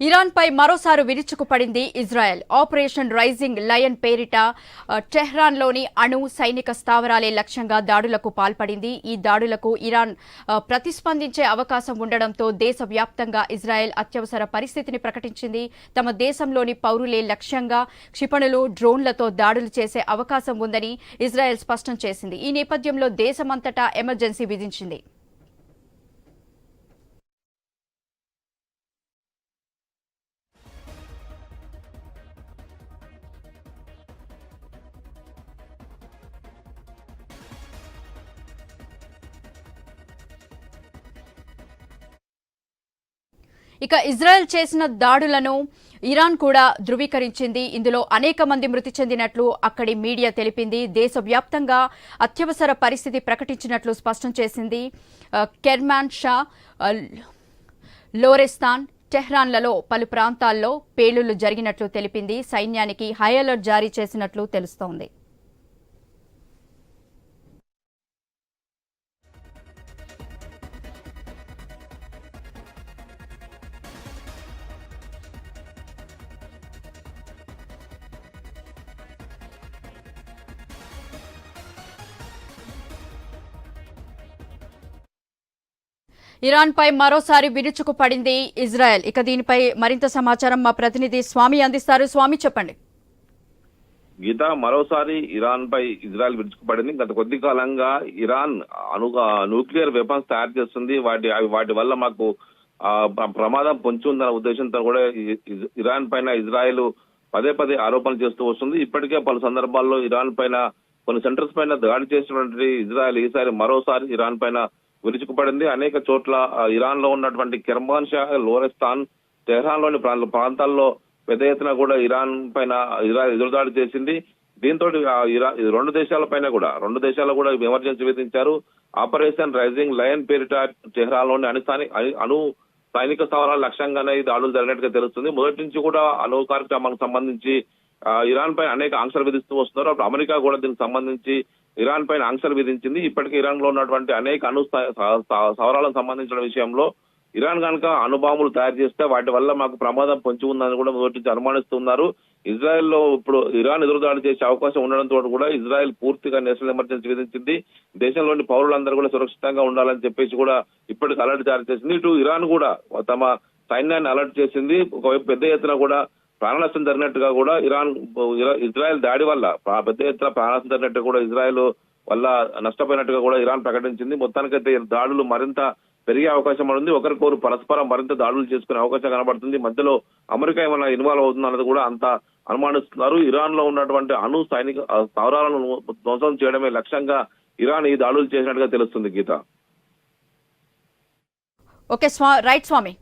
ఇరాన్పై మరోసారి విరుచుకుపడింది Israel. Operation rising lion పేరిట టెహ్రాన్లోని అణు సైనిక స్థావరాలే లక్ష్యంగా దాడులకు పాల్పడింది. ఈ దాడులకు ఇరాన్ ప్రతిస్పందించే అవకాశం ఉండడంతో దేశవ్యాప్తంగా ఇజ్రాయెల్ అత్యవసర పరిస్థితిని ప్రకటించింది. తమ దేశంలోని పౌరులే లక్ష్యంగా క్షిపణులు డ్రోన్లతో దాడులు చేసే అవకాశం ఉందని ఇజ్రాయెల్ స్పష్టం చేసింది. ఈ నేపథ్యంలో దేశమంతటా ఎమర్జెన్సీ విధించింది. ఇక ఇజ్రాయెల్ చేసిన దాడులను ఇరాన్ కూడా ధృవీకరించింది. ఇందులో అనేక మంది మృతి చెందినట్లు అక్కడి మీడియా తెలిపింది. దేశవ్యాప్తంగా అత్యవసర పరిస్థితి ప్రకటించినట్లు స్పష్టం చేసింది. కెర్మాన్ షా లోరెస్తాన్ టెహ్రాన్లలో పలు ప్రాంతాల్లో పేలుళ్ళు జరిగినట్లు తెలిపింది. సైన్యానికి హై అలర్ట్ జారీ చేసినట్లు తెలుస్తోంది. ఇరాన్పై మరోసారి విరుచుకు పడింది ఇజ్రాయెల్. ఇక దీనిపై మరింత సమాచారం మా ప్రతినిధి స్వామి అందిస్తారు. స్వామి చెప్పండి. గీత మరోసారి ఇరాన్ పై ఇజ్రాయెల్ విరుచుకుపడింది. గత కొద్ది కాలంగా ఇరాన్ అణు న్యూక్లియర్ వెపన్స్ తయారు చేస్తుంది. వాటి అవి వాటి వల్ల మాకు ప్రమాదం పొంచి ఉందన్న ఉద్దేశంతో కూడా ఇరాన్ పైన ఇజ్రాయెల్ పదే పదే ఆరోపణలు చేస్తూ వస్తుంది. ఇప్పటికే పలు సందర్భాల్లో ఇరాన్ పైన కొన్ని సెంటర్స్ పైన దాడి చేసినటువంటి ఇజ్రాయెల్ ఈసారి మరోసారి ఇరాన్ పైన విరుచుకుపడింది. అనేక చోట్ల ఇరాన్లో ఉన్నటువంటి కిర్మాన్ షా లోరెస్తాన్ తెహ్రాన్లోని ప్రాంతాల్లో పెద్ద ఎత్తున కూడా ఇరాన్ పైన ఇరాన్ ఎదురుదాడి చేసింది. దీంతో రెండు దేశాల పైన కూడా రెండు దేశాలు కూడా ఎమర్జెన్సీ విధించారు. ఆపరేషన్ రైజింగ్ లయన్ పేరిట టెహ్రాన్లోని అణు అణు- సైనిక స్థావరాల లక్ష్యంగానే ఈ దాడులు జరిగినట్టుగా తెలుస్తుంది. మొదటి నుంచి కూడా అణు కార్యక్రమానికి సంబంధించి ఇరాన్ పై అనేక ఆంక్షలు విధిస్తూ వస్తున్నారు. అప్పుడు అమెరికా కూడా దీనికి సంబంధించి ఇరాన్ పైన ఆంక్షలు విధించింది. ఇప్పటికే ఇరాన్లో ఉన్నటువంటి అనేక అణు సవరాలకు సంబంధించిన విషయంలో ఇరాన్ కనుక అణుబాంబులు తయారు చేస్తే వాటి వల్ల మాకు ప్రమాదం పొంచి ఉందని కూడా మొదటి నుంచి అనుమానిస్తున్నారు. ఇజ్రాయెల్లో ఇప్పుడు ఇరాన్ ఎదురుదాడి చేసే అవకాశం ఉండడంతో కూడా ఇజ్రాయెల్ పూర్తిగా నేషనల్ ఎమర్జెన్సీ విధించింది. దేశంలోని పౌరులందరూ కూడా సురక్షితంగా ఉండాలని చెప్పేసి కూడా ఇప్పటికి అలర్ట్ జారీ చేసింది. ఇటు ఇరాన్ కూడా తమ సైన్యాన్ని అలర్ట్ చేసింది. ఒకవైపు పెద్ద ఎత్తున కూడా ప్రాణనష్టం జరిగినట్టుగా కూడా ఇరాన్ ఇరా- ఇజ్రాయెల్ దాడి వల్ల పెద్ద ఎత్తున ప్రాణనష్టం జరిగినట్టు కూడా ఇజ్రాయెల్ వల్ల నష్టపోయినట్టుగా కూడా ఇరాన్ ప్రకటించింది. మొత్తానికైతే దాడులు మరింత పెరిగే అవకాశం ఉంది. ఒకరికొకరు పరస్పరం మరింత దాడులు చేసుకునే అవకాశం కనబడుతుంది. మధ్యలో అమెరికా ఏమైనా ఇన్వాల్వ్ అవుతుంది అన్నది కూడా అంత అనుమానిస్తున్నారు. ఇరాన్లో ఉన్నటువంటి అణు సైనిక స్థావరాలను ధ్వంసం చేయడమే లక్ష్యంగా ఇరాన్ ఈ దాడులు చేసినట్టుగా తెలుస్తుంది గీత. ఓకే రైట్ స్వామి.